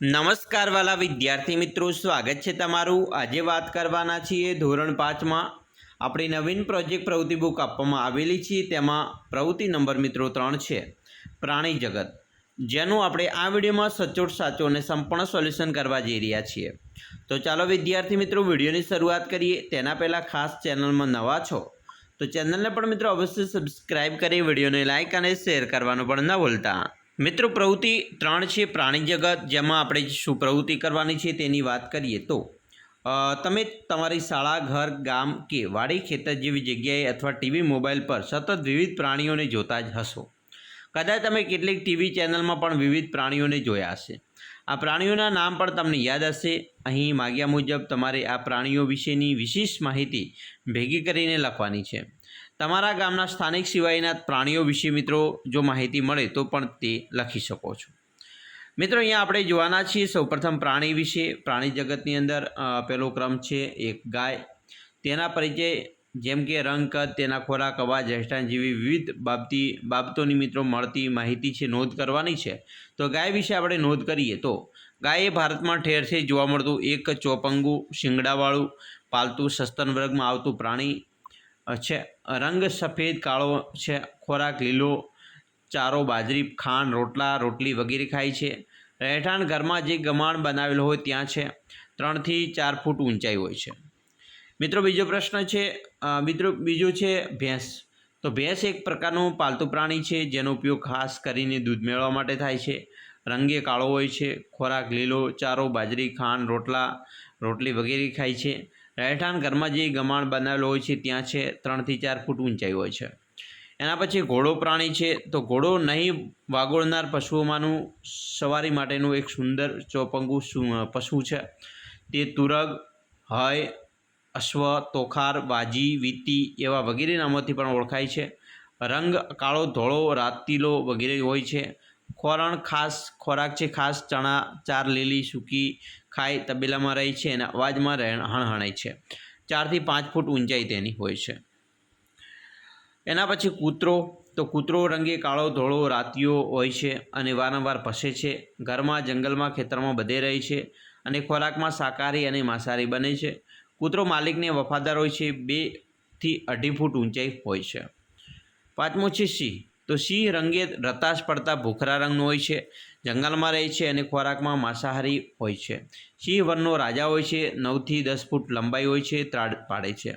નમસ્કાર વાલા વિદ્યાર્થી મિત્રો, સ્વાગત છે તમારું. આજે વાત કરવાના છીએ ધોરણ પાંચમાં. આપણી નવીન પ્રોજેક્ટ પ્રવૃત્તિ બુક આપવામાં આવેલી છે. તેમાં પ્રવૃત્તિ નંબર મિત્રો ત્રણ છે. પ્રાણી જગત. જેનું આપણે આ વિડીયોમાં સચોટ, સાચો અને સંપૂર્ણ સોલ્યુશન કરવા જઈ રહ્યા છીએ. તો ચાલો વિદ્યાર્થી મિત્રો, વિડીયોની શરૂઆત કરીએ. તેના પહેલાં ખાસ ચેનલમાં નવા છો, તો ચેનલને પણ મિત્રો અવશ્ય સબસ્ક્રાઈબ કરી, વિડીયોને લાઇક અને શેર કરવાનું પણ ન ભૂલતા. મિત્રો, પ્રવૃત્તિ ત્રણ છે પ્રાણી જગત, જેમાં આપણે શું પ્રવૃત્તિ કરવાની છે તેની વાત કરીએ તો તમે તમારી શાળા, ઘર, ગામ કે વાડી ખેતર જેવી જગ્યાએ અથવા ટીવી મોબાઈલ પર સતત વિવિધ પ્રાણીઓને જોતા જ હશો. કદાચ તમે કેટલીક ટીવી ચેનલમાં પણ વિવિધ પ્રાણીઓને જોયા હશે. આ પ્રાણીઓના નામ પણ તમને યાદ હશે. અહીં માગ્યા મુજબ તમારે આ પ્રાણીઓ વિશેની વિશેષ માહિતી ભેગી કરીને લખવાની છે. તમારા ગામના સ્થાનિક સિવાયના પ્રાણીઓ વિશે મિત્રો જો માહિતી મળે તો પણ તે લખી શકો છો. મિત્રો, અહીંયા આપણે જોવાના છીએ સૌપ્રથમ પ્રાણી વિશે. પ્રાણી જગતની અંદર પહેલો ક્રમ છે એક ગાય. તેના પરિચય, જેમ કે રંગ, કદ, તેના ખોરાક, અવાજ રહેઠાણ જેવી વિવિધ બાબતી, બાબતોની મિત્રો મળતી માહિતી છે, નોંધ કરવાની છે. તો ગાય વિશે આપણે નોંધ કરીએ તો, ગાય એ ભારતમાં ઠેર ઠેર જોવા મળતું એક ચોપંગુ, શિંગડાવાળું, પાલતું સસ્તન વર્ગમાં આવતું પ્રાણી છે. રંગ સફેદ, કાળો છે, ખોરાક લીલો, ચારો, બાજરી, ખાંડ, રોટલા, રોટલી વગેરે ખાય છે. રહેઠાણ ઘરમાં જે ગમાણ બનાવેલો હોય ત્યાં છે. ત્રણથી ચાર ફૂટ ઊંચાઈ હોય છે. મિત્રો, બીજો પ્રશ્ન છે મિત્રો, બીજો છે ભેંસ. તો ભેંસ એક પ્રકારનું પાલતુ પ્રાણી છે, જેનો ઉપયોગ ખાસ કરીને દૂધ મેળવવા માટે થાય છે. રંગે કાળો હોય છે, ખોરાક લીલો, ચારો, બાજરી, ખાંડ, રોટલા, રોટલી વગેરે ખાય છે. રહેઠાણ ઘરમાં જે ગમાણ બનાવેલો હોય છે, ત્યાં છે ત્રણથી ચાર ફૂટ ઊંચાઈ હોય છે. એના પછી ઘોડો પ્રાણી છે, તો ઘોડો નહીં વાગોળનાર પશુઓમાંનું સવારી માટેનું એક સુંદર ચોપંગુ પશુ છે. તે તુરગ, હય, અશ્વ, તોખાર બાજી વીતી એવા વગેરે નામોથી પણ ઓળખાય છે. રંગ કાળો, ધોળો રાતીલો વગેરે હોય છે. ખોરણ ખાસ, ખોરાક છે ખાસ, ચણા, ચાર લીલી સૂકી ખાય તબેલામાં રહે છે અને અવાજમાં રહે હણહણાય છે. ચારથી પાંચ ફૂટ ઊંચાઈ તેની હોય છે. એના પછી કૂતરો, તો કૂતરો રંગે કાળો, ધોળો, રાતીઓ હોય છે અને વારંવાર ભસે છે. ઘરમાં, જંગલમાં, ખેતરમાં બધે રહે છે અને ખોરાકમાં શાકાહારી અને માંસાહારી બને છે. કૂતરો માલિકને વફાદાર હોય છે બેથી અઢી ફૂટ ઊંચાઈ હોય છે. પાંચમો છે સિંહ. તો સિંહ રંગે રતાશ પડતા ભૂખરા રંગનો હોય છે, જંગલમાં રહે છે અને ખોરાકમાં માંસાહારી હોય છે. સિંહ વનનો રાજા હોય છે, નવથી દસ ફૂટ લંબાઈ હોય છે, ત્રાડ પાડે છે.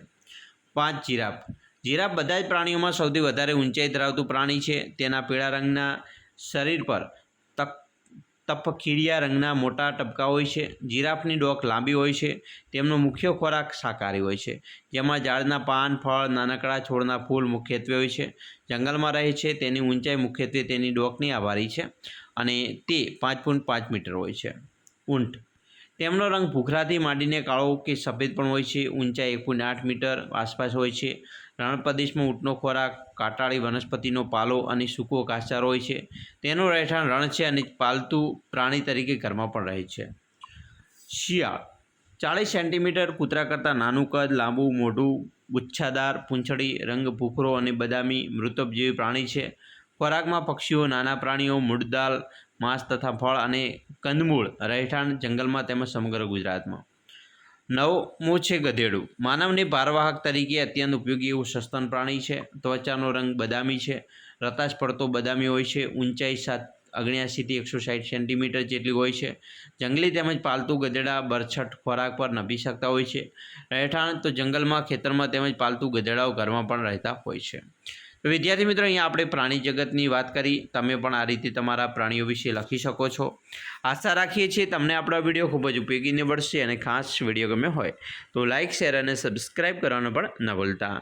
પાંચ જીરાફ. જીરાફ બધા જ પ્રાણીઓમાં સૌથી વધારે ઊંચાઈ ધરાવતું પ્રાણી છે, તેના પીળા રંગના શરીર પર તક તપખીડિયા રંગના મોટા ટપકા હોય છે, જીરાફની ડોક લાંબી હોય છે, તેમનો મુખ્ય ખોરાક શાકાહારી હોય છે. જેમાં ઝાડના પાન, ફળ, નાનકડા છોડના ફૂલ મુખ્યત્વે હોય છે. જંગલમાં રહે છે તેની ઊંચાઈ મુખ્યત્વે તેની ડોકની આભારી છે અને તે પાંચ પોઈન્ટ પાંચ મીટર હોય છે. ઊંટ તેમનો રંગ ભૂખરાથી માંડીને કાળો કે સફેદ પણ હોય છે. ઊંચાઈ એક પોઈન્ટ આઠ મીટર આસપાસ હોય છે. રણ પ્રદેશમાં ઊંટનો ખોરાક, કાંટાળી વનસ્પતિનો પાલો અને સૂકો ઘાસચારો હોય છે. તેનું રહેઠાણ રણ છે અને પાલતુ પ્રાણી તરીકે ઘરમાં પણ રહે છે. શિયાળ. ચાળીસ સેન્ટીમીટર કૂતરા કરતાં નાનું કદ, લાંબુ, મોઢું, ગુચ્છાદાર, પૂંછડી, રંગ ભૂખરો અને બદામી મૃતબ જેવી પ્રાણી છે. ખોરાકમાં પક્ષીઓ, નાના પ્રાણીઓ, મૂળદાલ, માંસ તથા ફળ અને કંદમૂળ રહેઠાણ જંગલમાં તેમજ સમગ્ર ગુજરાતમાં. નવમું છે ગધેડું. માનવને ભારવાહક તરીકે અત્યંત ઉપયોગી એવું સસ્તન પ્રાણી છે. ત્વચાનો રંગ બદામી છે. રતાશ પડતો બદામી હોય છે. ઊંચાઈ સાત અગણ્યાસીથી એકસો સાઠ સેન્ટીમીટર જેટલી હોય છે. જંગલી તેમજ પાલતુ ગધેડા બરછટ ખોરાક પર નભી શકતા હોય છે. રહેઠાણ તો જંગલમાં, ખેતરમાં તેમજ પાલતુ ગધેડાઓ ઘરમાં પણ રહેતા હોય છે. વિદ્યાર્થી મિત્રો, અહીંયા આપણે પ્રાણી જગતની વાત કરી. તમે પણ આ રીતે તમારા પ્રાણીઓ વિશે લખી શકો છો. આશા રાખીએ છીએ તમને આપણો વીડિયો ખૂબ જ ઉપયોગી નીવડશે અને ખાસ વીડિયો ગમે હોય તો લાઇક શેર અને સબસ્ક્રાઈબ કરવાનું પણ ન ભૂલતા.